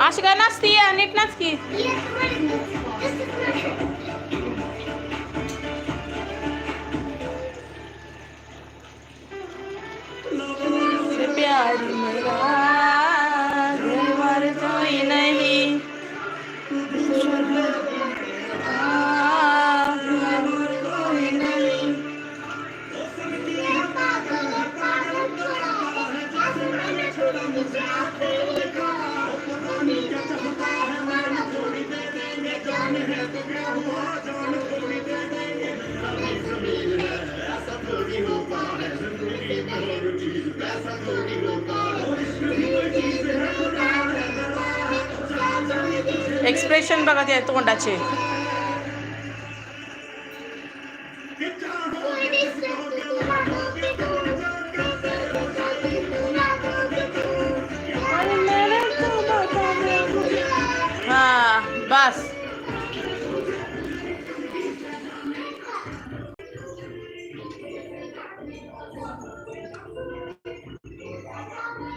अशी काय नसती नीट नाच की. से प्यार एक्सप्रेशन बघा ते तोंडाचे.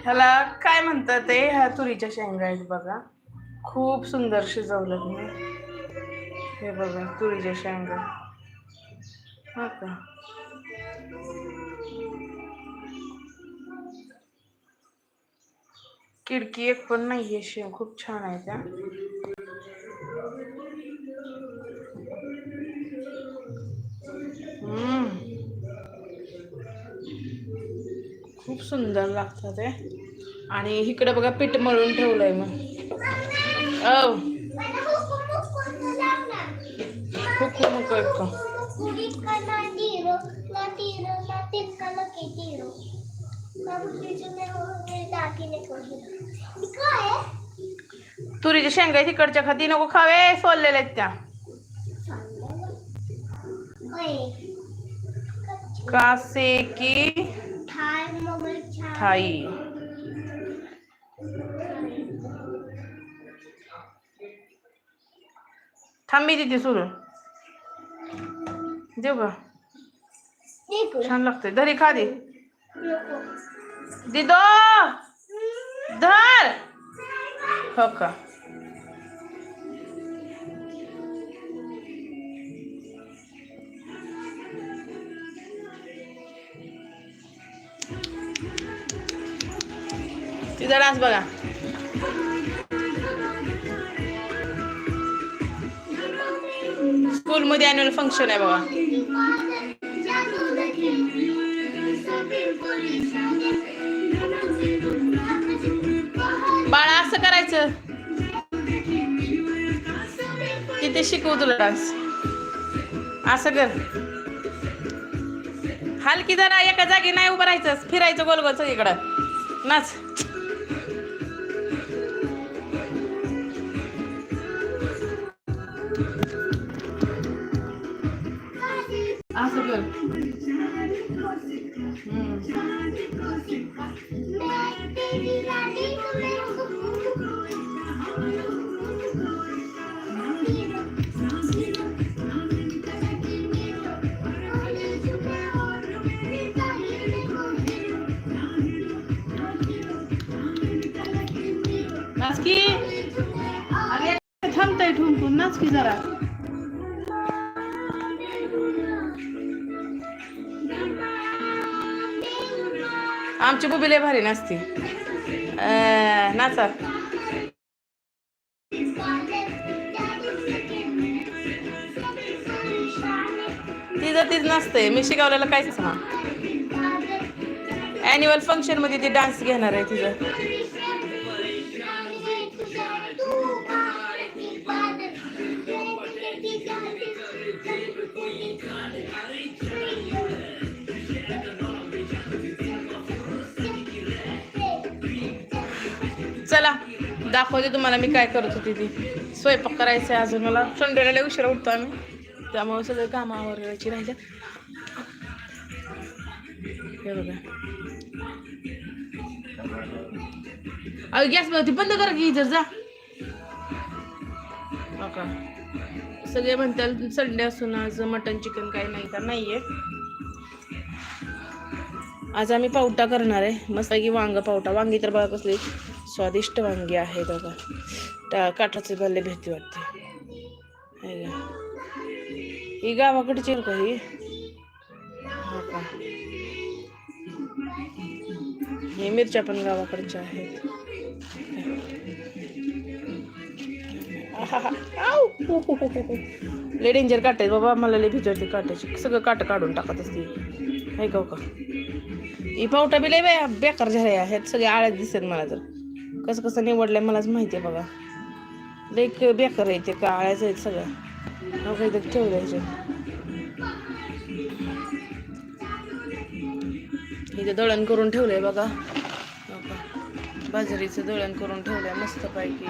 ह्याला काय म्हणतात ते? ह्या तुरीच्या शेंगा आहेत बघा. खूप सुंदर शिजवलं मी हे बघा तुरीच्या शेंगा. हा का? खिडकी एक पण नाहीये शेंग खूप छान आहे त्या. खूप सुंदर लागतं ते आणि इकडे बघा पीठ मळून ठेवलंय मग. एक तुरीच्या शेंगा तिकडच्या खाती नको खावे सोललेल्या आहेत त्या. कासे की थाई. थांबी तिथे सुरू देऊ का छान लागतंय. दरी खा दे दिदो! धर! हो का? तिथं डान्स बघा. स्कूलमध्ये अॅन्युअल फंक्शन आहे बघा. बाळा असं करायचं. तिथे शिकवू तुला डान्स असं कर. हलकी जरा एका जागी नाही उभं राहायचं फिरायचं गोल गोल सगळीकडं. नाच. असं कर. नाच की अरे थांबताय ठुमकून नाच की जरा. आमची बुबीला भारी नसती. अं, नाचा. तिचं तीच नसते. मी शिकवलेलं काहीच ना अॅन्युअल फंक्शनमध्ये ती डान्स घेणार आहे तिचं. चला दाखवते तुम्हाला मी काय करत होती ती. स्वयंपाक करायचं आहे अजून मला. संडेला उशिरा उठतो आम्ही. त्यामुळे सगळे कामं आवरायची राहिल्यात हे बघा. अहो गॅस ती बंद कर की जर जा. का सगळे म्हणतात संडे असून आज मटन चिकन काही नाही का नाहीये. आज आम्ही पावटा करणार आहे. मस्त की वांग पावटा. वांगी तर बघा कसली. स्वादिष्ट वांगी आहे बघा. त्या काठाचे भल्ले भीती वाटते. हे ही गावाकडची आहे का ही? हो का? हे मिरच्या पण गावाकडच्या आहेत. लय डेंजर काट आहेत बाबा. मला लय भीती वाटते काटाची सगळं काट काढून टाकत असते. ऐकाव का हो का? ही पावटा बी लय बेकार झाले आहेत. सगळे आळ्यात दिसत मला तर. कसं कसं निवडलं आहे मलाच माहिती आहे बघा. लय क- बेकार आहे ते काळ्याचं आहेत सगळं. हो इथं ठेवलं इथे दळण करून ठेवलंय बघा. बाजरीचं दळण करून ठेवलंय मस्तपैकी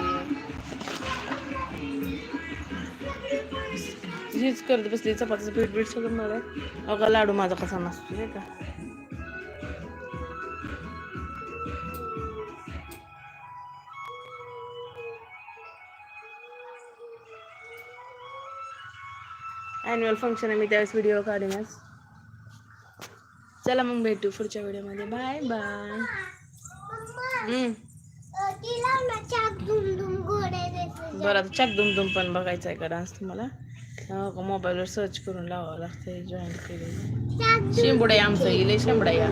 हीच करत बसली चपातीचं पीठ बीठ सगळं मला अगं लाडू माझा कसा नसतो नाही का? ॲन्युअल फंक्शन आहे मी त्यावेळेस व्हिडिओ काढेनच. चला मग भेटू पुढच्या व्हिडिओमध्ये बाय बाय बरं आता चक दुम दुम पण बघायचं आहे हो का डान्स तुम्हाला मोबाईलवर सर्च करून लावावं लागतंय जॉईन केले. शिंबुडा आमचं येईल शिंबडा या.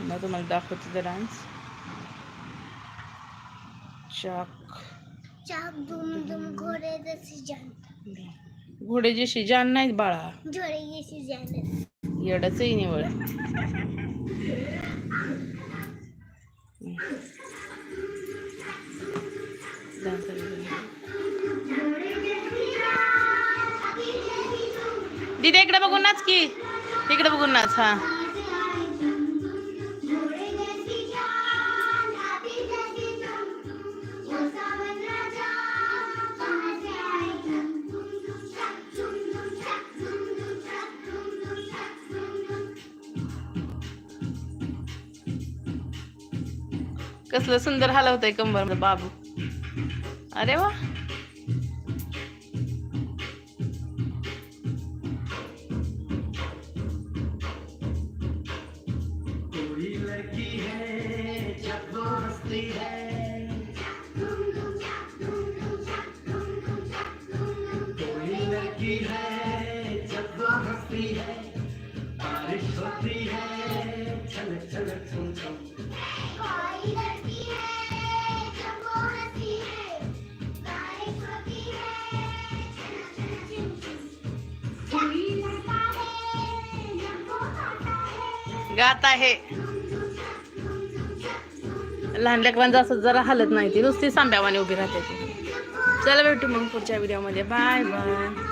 मग तुम्हाला दाखवते ते डान्स चाक चाक दुम दुम घोड़े जैसी जान घोडे जशी जान नाहीत बाळा जोड़े जैसी जान येडच आहे निवळ दीदी इकडे बघून नाच की इकडे बघून नाच हा कसलं सुंदर हलवतंय कंबर बाबू. अरे वा. कोई गात आहे. लहान लेकरांचं असं जरा हलत नाही ती. नुसती सांब्यावाने उभी राहते ती. चला भेटू मग पुढच्या व्हिडिओमध्ये बाय बाय